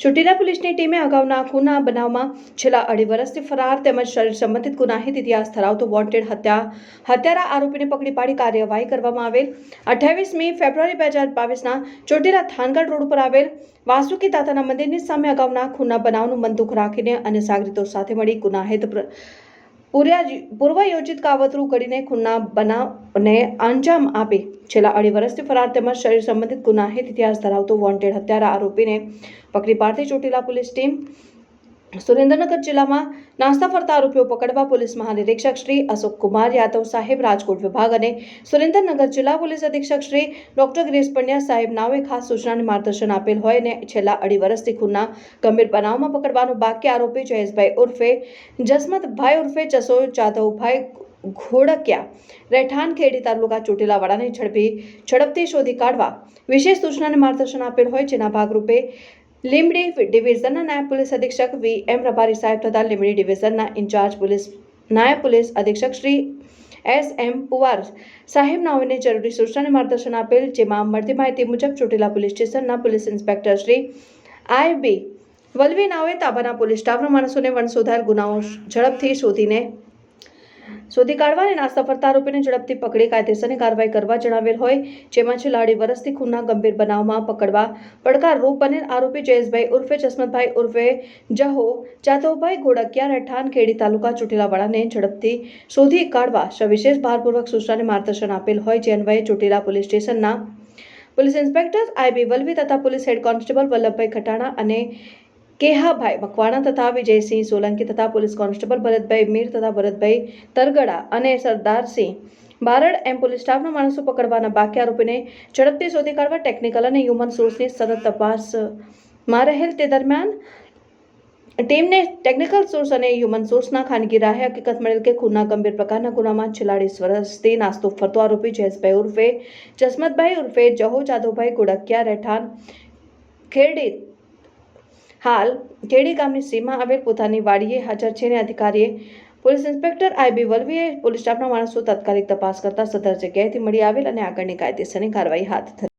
ચોટીલા પોલીસની ટીમે અગાઉના ખૂના બનાવમાં છેલ્લા અઢી વર્ષથી ફરાર તેમજ શરીર સંબંધિત ગુનાહિત ઇતિહાસ ધરાવતો વોન્ટેડ હત્યા, હત્યારા આરોપીને પકડી પાડી કાર્યવાહી કરવામાં આવેલ. અઠ્યાવીસમી ફેબ્રુઆરી બે હજાર બાવીસના ચોટીલા થાનગઢ રોડ ઉપર આવેલ વાસુકી દાતાના મંદિરની સામે અગાઉના ખૂનના બનાવનું બંદૂક રાખીને અને સાગરીતો સાથે મળી ગુનાહિત પ્ર- પૂર્યા- પૂર્વયોજિત કાવતરું કરીને ખૂનના બનાવને અંજામ આપી. છેલ્લા અઢી વર્ષથી ફરાર તેમજ શરીર સંબંધિત ગુનાહિત ઇતિહાસ ધરાવતો વોન્ટેડ હત્યારા આરોપીને પકડી પાડતી ચોટીલા પોલીસ ટીમ સુરેન્દ્રનગર જિલ્લામાં નાસ્તા ફરતા આરોપીઓ પકડવા પોલીસ મહાનિરીક્ષક શ્રી અશોક કુમાર યાદવ સાહેબ, રાજકોટ વિભાગ અને સુરેન્દ્રનગર જિલ્લા પોલીસ અધિક્ષક શ્રી ડોક્ટર ગિરીશ પંડ્યા સાહેબ નાવે ખાસ સૂચના અને માર્ગદર્શન આપેલ હોય અને છેલ્લા અઢી વર્ષથી ખૂનના ગંભીર બનાવમાં પકડવાનો બાકી આરોપી જયેશભાઈ ઉર્ફે, જસમતભાઈ ઉર્ફે જસો જાધવભાઈ ઘોડકિયા રહેઠાણ ખેડી તાલુકા ચોટીલાવાડાને ઝડપી, ઝડપથી શોધી કાઢવા વિશેષ સૂચના અને માર્ગદર્શન આપેલ હોય જેના ભાગરૂપે લીંબડી ડિવિઝનના પોલીસ અધિક્ષક વી એમ રબારી સાહેબ તથા લીંબડી ડિવિઝનના ઇન્ચાર્જ પોલીસ નાયબ પોલીસ અધિક્ષક શ્રી એસ એમ પુવાર સાહેબ નાઓને જરૂરી સૂચના અને માર્ગદર્શન આપેલ, જેમાં મળતી માહિતી મુજબ ચોટીલા પોલીસ સ્ટેશનના police inspector Shri I B Valvi નાઓએ તાબાના પોલીસ સ્ટાફના માણસોને વણસોધાર ગુનાઓ ઝડપથી શોધીને શોધી કાઢવા અને નાસ્તા આરોપીને ઝડપથી પકડી કાયદેસરની કાર્યવાહી કરવા જણાવેલ હોય, જેમાં છેલ્લા અઢી વર્ષથી ખૂનના ગંભીર બનાવમાં પકડવા પડકારરૂપ બનેલ આરોપી જયેશભાઈ ઉર્ફે જસમતભાઈ ઉર્ફે જહો જાધવભાઈ ઘોડકિયા રહેઠાણ ખેડી તાલુકા ચોટીલાવાડાને ઝડપથી શોધી કાઢવા સવિશેષ ભારપૂર્વક સૂચનાને માર્ગદર્શન આપેલ હોય, જે અન્વયે ચોટીલા પોલીસ સ્ટેશનના police inspector I B Valvi તથા police head constable Vallabhbhai Khatana અને કેહાભાઈ મકવાણા તથા વિજયસિંહ સોલંકી તથા પોલીસ કોન્સ્ટેબલ ભરતભાઈ મીર તથા ભરતભાઈ તરગડા અને સરદારસિંહ બારડ એમ પોલીસ સ્ટાફના માણસો પકડવાના બાકી આરોપીને ઝડપથી શોધી કાઢવા ટેકનિકલ અને હ્યુમન સોર્સની સતત તપાસમાં રહેલ તે દરમિયાન ટીમને ટેકનિકલ સોર્સ અને હ્યુમન સોર્સના ખાનગી રાહે હકીકત મળેલ કે ખૂનના ગંભીર પ્રકારના ગુનામાં છેલ્લા અઢીસ વર્ષથી નાસ્તો ફરતો આરોપી જયેશભાઈ ઉર્ફે, જસમતભાઈ ઉર્ફે, જહો જાદવભાઈ ગુડકિયા, રહેઠાણ ખેડી હાલ, કેડી ગામની સીમા આવેલ પોતાની વાડીએ હાજર છે અધિકારીએ પોલીસ ઇન્સ્પેક્ટર આઈબી વલવીએ પોલીસ સ્ટાફના માણસો તાત્કાલિક તપાસ કરતા સદર જગ્યાએથી મળી આવેલ અને આગળની કાયદેસરની કાર્યવાહી હાથ ધરી.